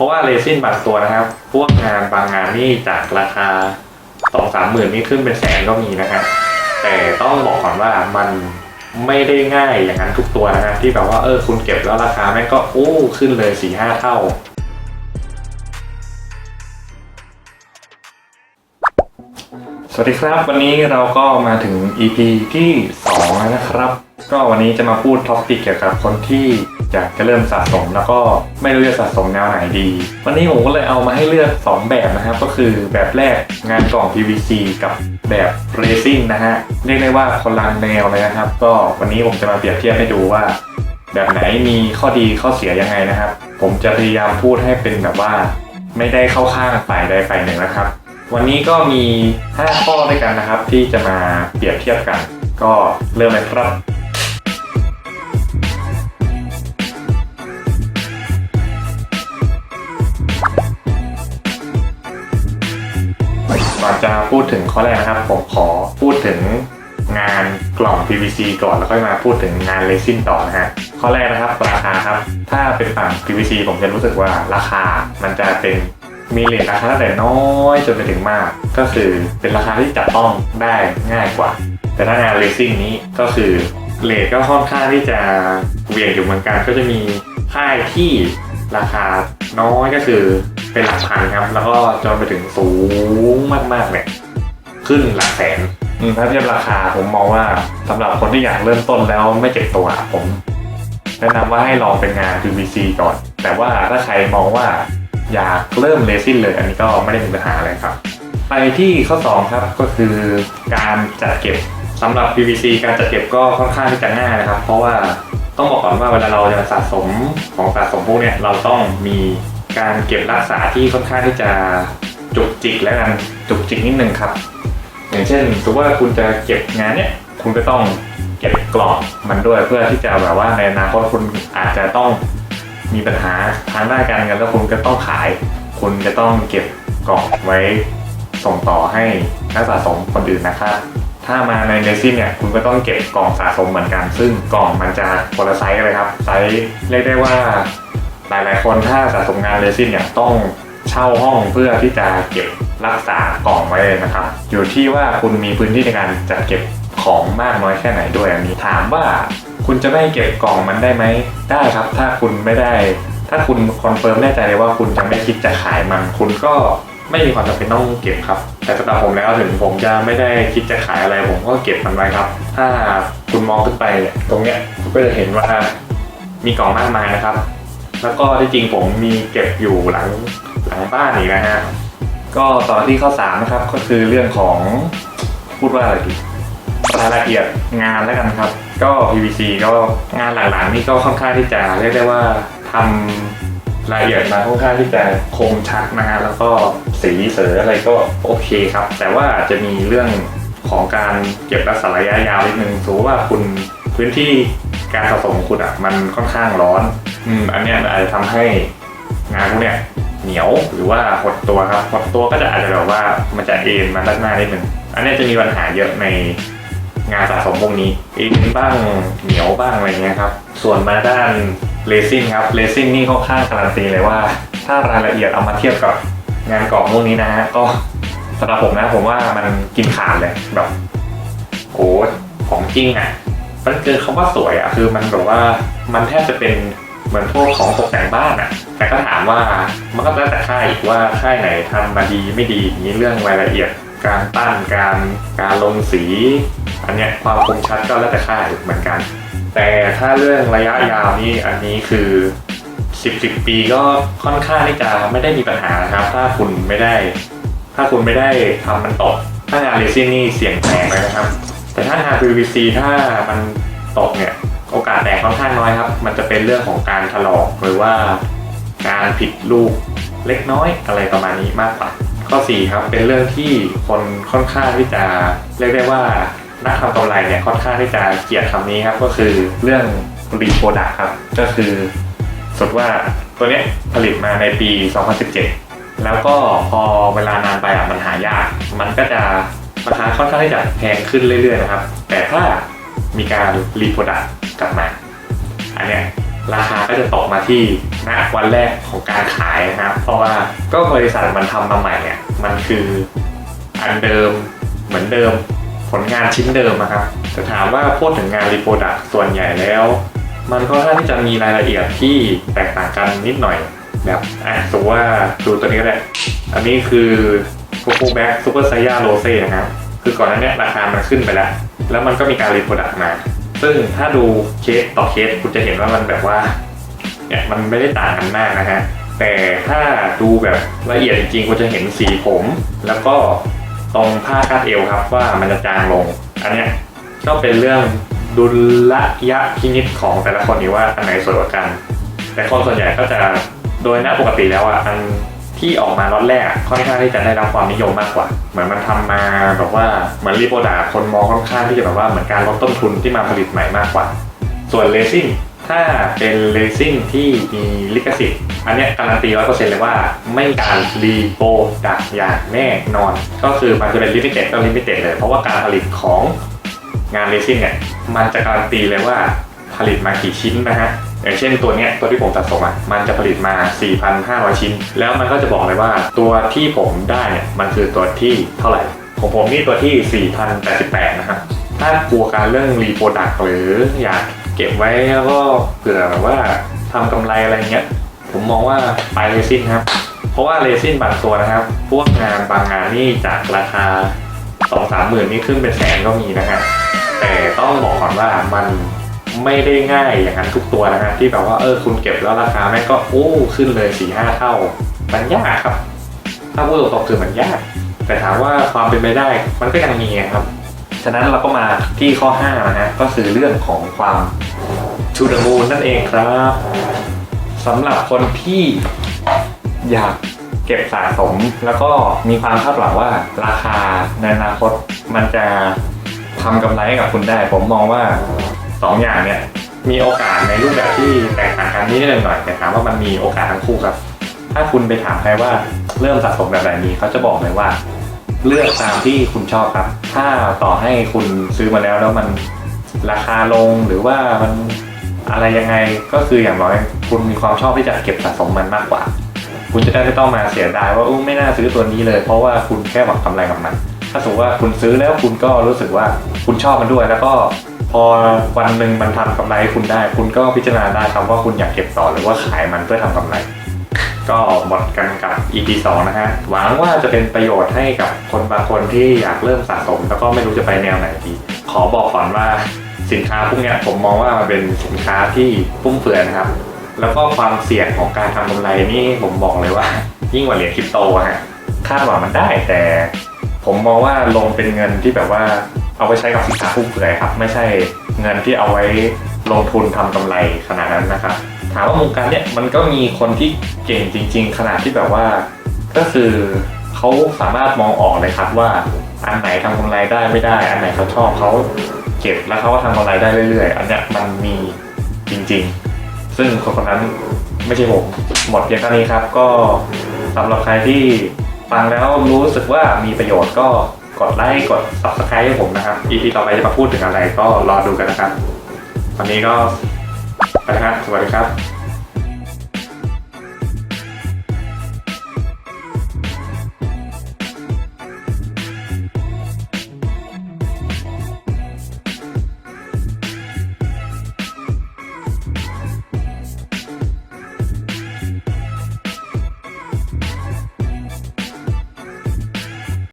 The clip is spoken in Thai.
ราะว่าเรซินบางตัวนะครับ พวกงานบางงานนี่จากราคาสองสามหมื่นนี่ขึ้นเป็นแสนก็มีนะครับแต่ต้องบอกก่อนว่ามันไม่ได้ง่ายอย่างนั้นทุกตัวนะฮะที่แบบว่าเออคุณเก็บแล้วราคาแม่งก็โอ้ขึ้นเลยสี่ห้าเท่าสวัสดีครับ วันนี้เราก็มาถึง EP ที่2แล้วนะครับ ก็วันนี้จะมาพูดท็อปิกเกี่ยวกับคนที่ อยากจะเริ่มสะสม แล้วก็ไม่รู้จะสะสมแนวไหนดี วันนี้ผมก็เลยเอามาให้เลือก 2 แบบนะครับ ก็คือแบบแรกงานกล่อง PVC กับแบบเรซิ่งนะฮะเรียกได้ว่าคนละแนวเลยนะครับ ก็วันนี้ผมจะมาเปรียบเทียบให้ดูว่า แบบไหนมีข้อดีข้อเสียยังไงนะครับ ผมจะพยายามพูดให้เป็นแบบว่า ไม่ได้เข้าข้างฝ่ายใดฝ่ายหนึ่งนะครับ วันนี้ก็มี 5 ข้อด้วยกันนะครับ ที่จะมาเปรียบเทียบกัน ก็เริ่มเลยครับ ก่อนจะพูดถึงข้อแรกนะครับ ผมขอพูดถึงงานกล่อง PVC ก่อนแล้วค่อยมาพูดถึงงานเรซินต่อนะฮะข้อแรกนะครับราคาครับ ถ้าเป็นฝั่ง PVC ผมจะรู้สึกว่าราคามันจะเป็นมีเลทราคาตั้งแต่น้อยจนไปถึงมาก ก็คือเป็นราคาที่จับต้องได้ง่ายกว่า แต่ถ้างานเรซิ่งนี้ก็คือเลทก็ค่อนข้างที่จะเวียงอยู่เหมือนกันก็จะมีค่ายที่ราคาน้อยก็คือ เป็นหลักพันครับ แล้วก็จนไปถึงสูงมากๆเนี่ยขึ้นหลักแสนอืมถ้าเทียบราคาผมมองว่าสำหรับคนที่อยากเริ่มต้นแล้วไม่เจ็บตัวผม แนะนำว่าให้ลองเป็นงาน PVC ก่อน แต่ว่าถ้าใครมองว่าอยากเริ่มเรซินเลย อันนี้ก็ไม่ได้มีปัญหาอะไรครับ ไปที่ข้อ 2 ครับก็คือการจัดเก็บสำหรับ PVC การจัดเก็บก็ค่อนข้างที่จะง่ายนะครับ เพราะว่าต้องบอกก่อนว่าเวลาเราจะสะสมของสะสมพวกเนี้ยเราต้องมี การเก็บรักษาที่ค่อนข้างที่จะจุกจิกแล้วกันจุกจิกนิดนึงครับ อย่างเช่นสมมติว่าคุณจะเก็บงานเนี้ยคุณก็ต้องเก็บกล่องมันด้วยเพื่อที่จะแบบว่าในอนาคตคุณอาจจะต้องมีปัญหาทางด้านการเงินแล้วคุณก็ต้องขาย คุณจะต้องเก็บกล่องไว้ส่งต่อให้นักสะสมคนอื่นนะครับถ้ามาในเรซินเนี่ยคุณก็ต้องเก็บกล่องสะสมเหมือนกัน ซึ่งกล่องมันจะคนละไซส์เลยครับไซส์เรียกได้ว่า หลายๆ คนถ้าสะสมงานเรซินเนี่ยต้องเช่าห้องเพื่อที่จะเก็บรักษากล่องไว้เลยนะครับ อยู่ที่ว่าคุณมีพื้นที่ในการจัดเก็บของมากน้อยแค่ไหนด้วยอันนี้ถามว่าคุณจะไม่เก็บกล่องมันได้ไหมได้ครับ ถ้าคุณไม่ได้ ถ้าคุณคอนเฟิร์มแน่ใจเลยว่าคุณจะไม่คิดจะขายมัน คุณก็ไม่มีความจำเป็นต้องเก็บครับ แต่สำหรับผมแล้วถึงผมจะไม่ได้คิดจะขายอะไรผมก็เก็บมันไว้ครับ ถ้าคุณมองขึ้นไปเนี่ยตรงเนี้ยคุณก็จะเห็นว่ามีกล่องมากมายนะครับ แล้วก็ที่จริงผมมีเก็บอยู่หลังหลังบ้านอีกนะฮะ ก็ต่อที่ข้อสามนะครับก็คือเรื่องของพูดว่าอะไรดีรายละเอียดงานแล้วกันครับ ก็ PVC ก็งานหลังๆนี่ก็ค่อนข้างที่จะเรียกได้ว่าทำรายละเอียดมาค่อนข้างที่จะคมชัดนะฮะแล้วก็สีเสืออะไรก็โอเคครับ แต่ว่าจะมีเรื่องของการเก็บรักษาระยะยาวนิดนึงสมมติว่าคุณพื้นที่ การสะสมของคุณอะมันค่อนข้างร้อนอืมอันเนี้ยมันอาจจะทำให้งานพวกเนี้ยเหนียวหรือว่าหดตัวครับหดตัวก็จะอาจจะแบบว่ามันจะเอ็นมาด้านหน้านิดนึงอันนี้จะมีปัญหาเยอะในงานสะสมพวกนี้เอ็นบ้างเหนียวบ้างอะไรเงี้ยครับส่วนมาด้านเลซิ่งครับเลซิ่งนี่ค่อนข้างการันตีเลยว่า ถ้ารายละเอียดเอามาเทียบกับงานกล่องพวกนี้นะฮะก็สำหรับผมนะผมว่ามันกินขาดเลยแบบโอ้ของจริงอะ มันเกินคำว่าสวยอะคือมันแบบว่ามันแทบจะเป็นเหมือนพวกของตกแต่งบ้านอะแต่ก็ถามว่ามันก็แล้วแต่ค่ายอีกว่าค่ายไหนทำมาดีไม่ดีนี้เรื่องรายละเอียดการปั้นการการลงสี อันเนี้ยความคมชัดก็แล้วแต่ค่ายเหมือนกัน แต่ถ้าเรื่องระยะยาวนี่อันนี้คือ10 10ปีก็ค่อนข้างที่จะไม่ได้มีปัญหานะครับ ถ้าคุณไม่ได้ ถ้าคุณไม่ได้ทำมันตกถ้างานเรซินนี่เสี่ยงแตกเลยนะครับ แต่ถ้างาน PVC ถ้ามันตกเนี่ยโอกาสแตกค่อนข้างน้อยครับ มันจะเป็นเรื่องของการถลอกหรือว่าการผิดรูปเล็กน้อยอะไรประมาณนี้มากกว่าข้อ 4 ครับ เป็นเรื่องที่คนค่อนข้างที่จะเรียกได้ว่านักทำกำไรเนี่ยค่อนข้างที่จะเกลียดคำนี้ครับ ก็คือเรื่องรีโปรดักครับ ก็คือสมว่าตัวเนี้ยผลิตมาในปี 2017 แล้วก็พอเวลานานไปอะมันหายาก มันก็จะ ราคาค่อนข้างที่จะแพงขึ้นเรื่อยๆนะครับ แต่ถ้ามีการรีโปรดักกลับมา อันเนี้ยราคาก็จะตกมาที่ณวันแรกของการขายนะครับ เพราะว่าก็บริษัทมันทำมาใหม่เนี่ยมันคืออันเดิมเหมือนเดิมผลงานชิ้นเดิมนะครับแต่ถามว่าพูดถึงงานรีโปรดักส่วนใหญ่แล้ว มันก็น่าที่จะมีรายละเอียดที่แตกต่างกันนิดหน่อยแบบอะสมมติว่าดูตัวนี้ก็ได้ อันนี้คือโกโก้แบ็กซูเปอร์ไซย่าโรเซ่นะครับ คือก่อนหน้านี้ราคามันขึ้นไปแล้ว แล้วมันก็มีการรีโปรดักต์มา ซึ่งถ้าดูเคสต่อเคสคุณจะเห็นว่ามันแบบว่าเนี่ยมันไม่ได้ต่างกันมากนะฮะแต่ถ้าดูแบบละเอียดจริงๆคุณจะเห็นสีผม แล้วก็ตรงผ้าคาดเอวครับว่ามันจะจางลง อันเนี้ยก็เป็นเรื่องดุลยพินิจของแต่ละคนนี้ว่าอันไหนสวยกว่ากัน แต่คนส่วนใหญ่ก็จะโดยหน้าปกติแล้วอะอัน ที่ออกมาล็อตแรกค่อนข้างที่จะได้รับความนิยมมากกว่า เหมือนมันทำมาแบบว่าเหมือนรีโปรดาคนมองค่อนข้างที่จะแบบว่าเหมือนการลดต้นทุนที่มาผลิตใหม่มากกว่า ส่วนเลซิ่งถ้าเป็นเลซิ่งที่มีลิขสิทธิ์อันนี้การันตีร้อยเปอร์เซ็นต์เลยว่าไม่การรีโปรดักอย่างแน่นอน ก็คือมันจะเป็นลิมิเต็ดก็ลิมิเต็ดเลย เพราะว่าการผลิตของงานเลซิ่งเนี่ยมันจะการันตีเลยว่าผลิตมากี่ชิ้นนะฮะ อย่างเช่นตัวเนี้ยตัวที่ผมสะสมอะมันจะผลิตมา 4,500 ชิ้น แล้วมันก็จะบอกเลยว่าตัวที่ผมได้เนี่ยมันคือตัวที่เท่าไหร่ของผมนี่ตัวที่ 4,088 นะครับ ถ้ากลัวการเรื่องรีโปรดักหรืออยากเก็บไว้แล้วก็เผื่อแบบว่าทำกำไรอะไรเงี้ย ผมมองว่าไปเรซินครับ เพราะว่าเรซินบางตัวนะครับ พวกงานบางงานนี่จากราคา 2 3 หมื่นนี่ขึ้นเป็นแสนก็มีนะฮะแต่ต้องบอกก่อนว่ามัน ไม่ได้ง่ายอย่างนั้นทุกตัวนะฮะที่แบบว่าเออคุณเก็บแล้วราคาแม่งก็โอ้ขึ้นเลย4 5เท่า มันยากครับ ถ้าพูดตรงๆคือมันยาก แต่ถามว่าความเป็นไปได้มันก็ยังมีครับ ฉะนั้นเราก็มาที่ข้อ5นะฮะก็คือเรื่องของความชูดมูลนั่นเองครับสำหรับคนที่อยากเก็บสะสม แล้วก็มีความคาดหวังว่าราคาในอนาคตมันจะทำกำไรให้กับคุณได้ ผมมองว่า 2อย่างเนี่ยมีโอกาสในรูปแบบที่แตกต่างกันนิดหน่อยแต่ถามว่ามันมีโอกาสทั้งคู่ครับ ถ้าคุณไปถามใครว่าเริ่มสะสมแบบไหนดีเขาจะบอกเลยว่า เลือกตามที่คุณชอบครับ ถ้าต่อให้คุณซื้อมาแล้วแล้วมันราคาลงหรือว่ามันอะไรยังไงก็คืออย่างน้อยคุณมีความชอบที่จะเก็บสะสมมันมากกว่า คุณจะได้ไม่ต้องมาเสียดายว่าอู้ไม่น่าซื้อตัวนี้เลย เพราะว่าคุณแค่หวังกำไรกับมัน ถ้าสมมติว่าคุณซื้อแล้วคุณก็รู้สึกว่าคุณชอบมันด้วยแล้วก็ พอวันหนึ่งมันทำกำไรให้คุณได้ คุณก็พิจารณาได้ครับว่าคุณอยากเก็บต่อหรือว่าขายมันเพื่อทำกำไร ก็หมดกันกับ EP 2 นะฮะ หวังว่าจะเป็นประโยชน์ให้กับคนบางคนที่อยากเริ่มสะสม แล้วก็ไม่รู้จะไปแนวไหนดีขอบอกก่อนว่าสินค้าพวกนี้ผมมองว่ามันเป็นสินค้าที่ฟุ่มเฟือยนะครับ แล้วก็ความเสี่ยงของการทำกำไรนี่ผมบอกเลยว่า ยิ่งกว่าเหรียญคริปโตฮะคาดหวังมันได้แต่ ผมมองว่าลงเป็นเงินที่แบบว่า เอาไว้ใช้กับสินค้าฟุ่มเฟือยครับไม่ใช่เงินที่เอาไว้ลงทุนทำกำไรขนาดนั้นนะครับถามว่าวงการเนี้ยมันก็มีคนที่เก่งจริง ๆ ขนาดที่แบบว่า ก็คือเขาสามารถมองออกเลยครับว่าอันไหนทำกำไรได้ไม่ได้ อันไหนเขาชอบเขาเก็บแล้วเขาก็ทำกำไรได้เรื่อยๆ อันเนี้ยมันมีจริง ๆ ซึ่งคนคนนั้นไม่ใช่ผมหมดเพียงเท่านี้ครับ ก็สำหรับใครที่ฟังแล้วรู้สึกว่ามีประโยชน์ก็ กดไลค์กด subscribe ให้ผมนะครับ EP ต่อไปจะมาพูดถึงอะไรก็รอดูกันนะครับ วันนี้ก็ไปนะครับสวัสดีครับ